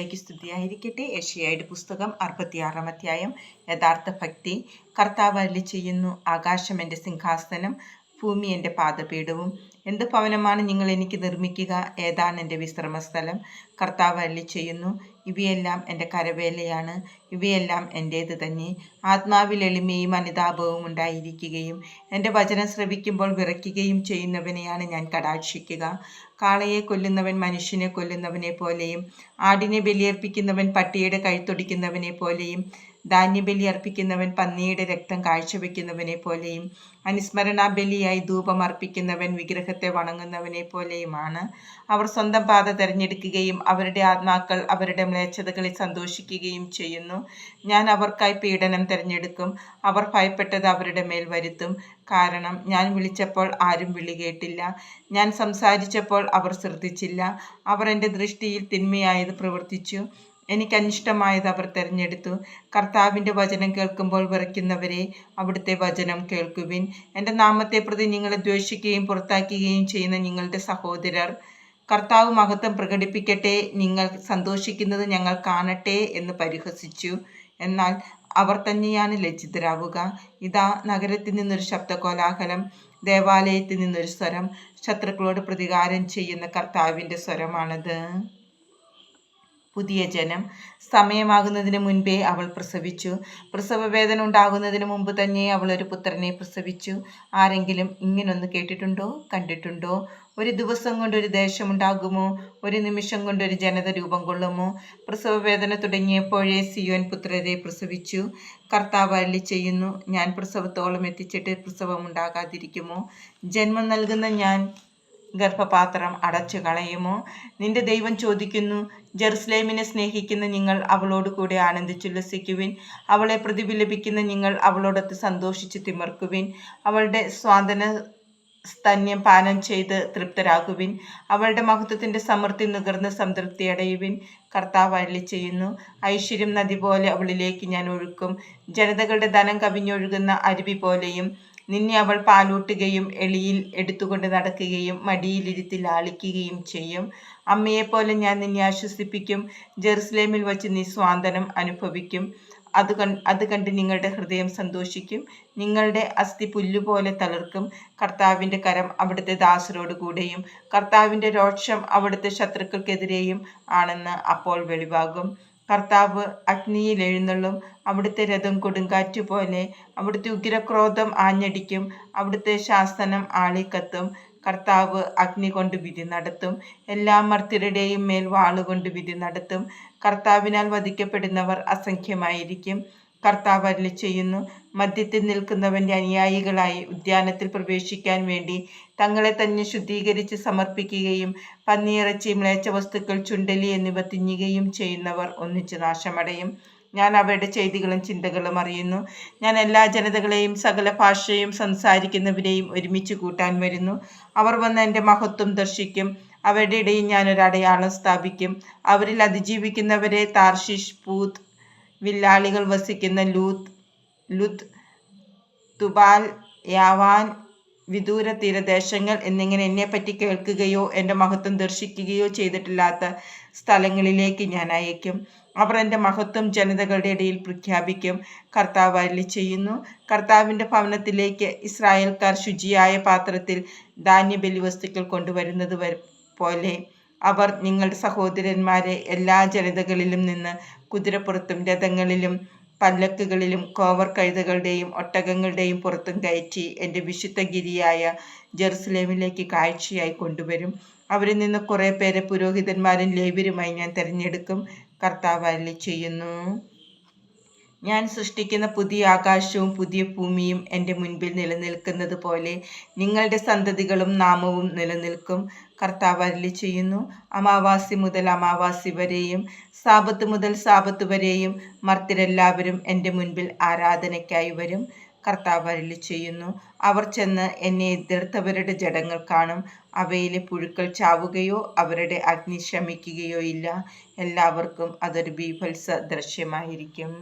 ക്ക് സ്തുതിയായിരിക്കട്ടെ ഏഷ്യയുടെ പുസ്തകം അറുപത്തിയാറാം അധ്യായം. യഥാർത്ഥ ഭക്തി. കർത്താവ് അല്ലി ചെയ്യുന്നു. ആകാശം എന്റെ സിംഹാസനം. ഭൂമി എന്റെ പാദപീഠവും. എന്ത് ഭവനമാണ് നിങ്ങൾ എനിക്ക് നിർമ്മിക്കുക? ഏതാണ് എന്റെ വിശ്രമസ്ഥലം? കർത്താവ് അല്ലി ചെയ്യുന്നു. ഇവയെല്ലാം എന്റെ കരവേലയാണ്. ഇവയെല്ലാം എന്റേത് തന്നെ. ആത്മാവിൽ എളിമയും അനുതാപവും ഉണ്ടായിരിക്കുകയും എന്റെ വചനം ശ്രവിക്കുമ്പോൾ വിറയ്ക്കുകയും ചെയ്യുന്നവനെയാണ് ഞാൻ കടാക്ഷിക്കുക. കാളയെ കൊല്ലുന്നവൻ മനുഷ്യനെ കൊല്ലുന്നവനെ പോലെയും ആടിനെ ബലിയർപ്പിക്കുന്നവൻ പട്ടിയുടെ കൈത്തൊടിക്കുന്നവനെ പോലെയും ധാന്യബലി അർപ്പിക്കുന്നവൻ പന്നിയുടെ രക്തം കാഴ്ചവെക്കുന്നവനെ പോലെയും അനുസ്മരണാബലിയായി ധൂപം അർപ്പിക്കുന്നവൻ വിഗ്രഹത്തെ വണങ്ങുന്നവനെ പോലെയുമാണ്. അവർ സ്വന്തം പാത തിരഞ്ഞെടുക്കുകയും അവരുടെ ആത്മാക്കൾ അവരുടെ മ്ലേച്ഛതകളിൽ സന്തോഷിക്കുകയും ചെയ്യുന്നു. ഞാൻ അവർക്കായി പീഡനം തിരഞ്ഞെടുക്കും. അവർ ഭയപ്പെട്ടത് അവരുടെ മേൽ വരുത്തും. കാരണം ഞാൻ വിളിച്ചപ്പോൾ ആരും വിളി കേട്ടില്ല. ഞാൻ സംസാരിച്ചപ്പോൾ അവർ ശ്രദ്ധിച്ചില്ല. അവർ എന്റെ ദൃഷ്ടിയിൽ തിന്മയായത് പ്രവർത്തിച്ചു. എനിക്ക് അനിഷ്ടമായത് അവർ തിരഞ്ഞെടുത്തു. കർത്താവിന്റെ വചനം കേൾക്കുമ്പോൾ വിറയ്ക്കുന്നവരെ അവിടുത്തെ വചനം കേൾക്കുവിൻ. എന്റെ നാമത്തെ പ്രതി നിങ്ങളെ ദ്വേഷിക്കുകയും പുറത്താക്കുകയും ചെയ്യുന്ന നിങ്ങളുടെ സഹോദരർ. കർത്താവ് മഹത്വം പ്രകടിപ്പിക്കട്ടെ നിങ്ങൾ സന്തോഷിക്കുന്നത് ഞങ്ങൾ കാണട്ടെ എന്ന് പരിഹസിച്ചു. എന്നാൽ അവർ തന്നെയാണ് ലജ്ജിതരാവുക. ഇതാ നഗരത്തിൽ നിന്നൊരു ശബ്ദകോലാഹലം ദേവാലയത്തിൽ നിന്നൊരു സ്വരം ശത്രുക്കളോട് പ്രതികാരം ചെയ്യുന്ന കർത്താവിന്റെ സ്വരമാണത്. പുതിയ ജനം. സമയമാകുന്നതിന് മുൻപേ അവൾ പ്രസവിച്ചു. പ്രസവ വേദന ഉണ്ടാകുന്നതിന് മുമ്പ് തന്നെ അവൾ ഒരു പുത്രനെ പ്രസവിച്ചു. ആരെങ്കിലും ഇങ്ങനൊന്ന് കേട്ടിട്ടുണ്ടോ? കണ്ടിട്ടുണ്ടോ? ഒരു ദിവസം കൊണ്ടൊരു ദേശമുണ്ടാകുമോ ഒരു നിമിഷം കൊണ്ടൊരു ജനത രൂപം കൊള്ളുമോ? പ്രസവ വേദന തുടങ്ങിയപ്പോഴേ സിയോൻ പുത്രരെ പ്രസവിച്ചു. കർത്താവ് അല്ലി ചെയ്യുന്നു ഞാൻ പ്രസവത്തോളം എത്തിച്ചിട്ട് പ്രസവം ഉണ്ടാകാതിരിക്കുമോ? ജന്മം നൽകുന്ന ഞാൻ ഗർഭപാത്രം അടച്ചു കളയുമോ? നിന്റെ ദൈവം ചോദിക്കുന്നു ജെറുസലേമിനെ സ്നേഹിക്കുന്ന നിങ്ങൾ അവളോട് കൂടെ ആനന്ദിച്ചുല്ലസിക്കുവിൻ അവളെ പ്രതിഫലിപ്പിക്കുന്ന നിങ്ങൾ അവളോടൊത്ത് സന്തോഷിച്ച് തിമർക്കുവിൻ. അവളുടെ സ്വാതന സ്തന്യം പാനം ചെയ്ത് തൃപ്തരാകുവിൻ. അവളുടെ മഹത്വത്തിന്റെ സമൃദ്ധി നുകർന്ന് സംതൃപ്തി അടയുവിൻ. കർത്താവ് അരളി ചെയ്യുന്നു ഐശ്വര്യം നദി പോലെ അവളിലേക്ക് ഞാൻ ഒഴുക്കും. ജനതകളുടെ ധനം കവിഞ്ഞൊഴുകുന്ന അരുവി പോലെയും നിന്നെ അവൾ പാലൂട്ടുകയും എളിയിൽ എടുത്തുകൊണ്ട് നടക്കുകയും മടിയിലിരുത്തി ലാളിക്കുകയും ചെയ്യും. അമ്മയെപ്പോലെ ഞാൻ നിന്നെ ആശ്വസിപ്പിക്കും. ജെറുസലേമിൽ വച്ച് നീ സ്വാന്തനം അനുഭവിക്കും. അത് കണ്ട് അത് കണ്ട് നിങ്ങളുടെ ഹൃദയം സന്തോഷിക്കും. നിങ്ങളുടെ അസ്ഥി പുല്ലുപോലെ തളർക്കും. കർത്താവിന്റെ കരം അവിടുത്തെ ദാസരോട് കൂടെയും കർത്താവിന്റെ രോക്ഷം അവിടുത്തെ ശത്രുക്കൾക്കെതിരെയും ആണെന്ന് അപ്പോൾ വെളിവാകും. കർത്താവ് അഗ്നിയിൽ എഴുന്നള്ളും. അവിടുത്തെ രഥം കൊടുങ്കാറ്റ് പോലെ അവിടുത്തെ ഉഗ്രക്രോധം ആഞ്ഞടിക്കും. അവിടുത്തെ ശാസനം ആളിക്കത്തും. കർത്താവ് അഗ്നി കൊണ്ട് വിധി നടത്തും. എല്ലാ മർത്യരുടെയും മേൽ വാളുകൊണ്ട് വിധി നടത്തും. കർത്താവിനാൽ വധിക്കപ്പെടുന്നവർ അസംഖ്യമായിരിക്കും. കർത്താവ് അരുളി ചെയ്യുന്നു. മധ്യത്തിൽ നിൽക്കുന്നവന്റെ അനുയായികളായി ഉദ്യാനത്തിൽ പ്രവേശിക്കാൻ വേണ്ടി തങ്ങളെ തന്നെ ശുദ്ധീകരിച്ച് സമർപ്പിക്കുകയും പന്നിയിറച്ചി മ്ലേച്ച വസ്തുക്കൾ ചുണ്ടലി എന്നിവ തിന്നുകയും ചെയ്യുന്നവർ ഒന്നിച്ച് നാശമടയും. ഞാൻ അവരുടെ ചെയ്തികളും ചിന്തകളും അറിയുന്നു. ഞാൻ എല്ലാ ജനതകളെയും സകല ഭാഷയും സംസാരിക്കുന്നവരെയും ഒരുമിച്ച് കൂട്ടാൻ വരുന്നു. അവർ വന്ന് എന്റെ മഹത്വം ദർശിക്കും. അവരുടെ ഇടയിൽ ഞാനൊരു അടയാളം സ്ഥാപിക്കും. അവരിൽ അതിജീവിക്കുന്നവരെ താർഷിഷ് പൂത്ത് വില്ലാളികൾ വസിക്കുന്ന ലൂത്ത് ലുത്ത് തുബാൽ യാവാൻ വിദൂര തീരദേശങ്ങൾ എന്നിങ്ങനെ എന്നെപ്പറ്റി കേൾക്കുകയോ എന്റെ മഹത്വം ദർശിക്കുകയോ ചെയ്തിട്ടില്ലാത്ത സ്ഥലങ്ങളിലേക്ക് ഞാൻ അയക്കും അവർ എന്റെ മഹത്വം ജനതകളുടെ ഇടയിൽ പ്രഖ്യാപിക്കും. കർത്താവ് അല്ലി ചെയ്യുന്നു. കർത്താവിന്റെ ഭവനത്തിലേക്ക് ഇസ്രായേൽക്കാർ ശുചിയായ പാത്രത്തിൽ ധാന്യബലി വസ്തുക്കൾ കൊണ്ടുവരുന്നത് പോലെ അവർ നിങ്ങളുടെ സഹോദരന്മാരെ എല്ലാ ജനതകളിലും നിന്ന് കുതിരപ്പുറത്തും രഥങ്ങളിലും പല്ലക്കുകളിലും കോവർ കഴുതകളുടെയും ഒട്ടകങ്ങളുടെയും പുറത്തും കയറ്റി എന്റെ വിശുദ്ധഗിരിയായ ജെറുസലേമിലേക്ക് കാഴ്ചയായി കൊണ്ടുവരും. അവരിൽ നിന്ന് കുറേ പേരെ പുരോഹിതന്മാരും ലേവ്യരുമായി ഞാൻ തിരഞ്ഞെടുക്കും. കർത്താവ് ചെയ്യുന്നു ഞാൻ സൃഷ്ടിക്കുന്ന പുതിയ ആകാശവും പുതിയ ഭൂമിയും എന്റെ മുൻപിൽ നിലനിൽക്കുന്നത് പോലെ നിങ്ങളുടെ സന്തതികളും നാമവും നിലനിൽക്കും. കർത്താവ് അരളി ചെയ്യുന്നു അമാവാസി മുതൽ അമാവാസി വരെയും സാപത്ത് മുതൽ സാപത്ത് വരെയും മർത്തിരെല്ലാവരും എന്റെ മുൻപിൽ ആരാധനയ്ക്കായി വരും. കർത്താവ് അരളി ചെയ്യുന്നു അവർ ചെന്ന് എന്നെ എതിർത്തവരുടെ ജഡങ്ങൾ കാണും. അവയിലെ പുഴുക്കൾ ചാവുകയോ അവരുടെ അഗ്നി ശമിക്കുകയോ ഇല്ല. എല്ലാവർക്കും അതൊരു ബീഭത്സ ദൃശ്യമായിരിക്കും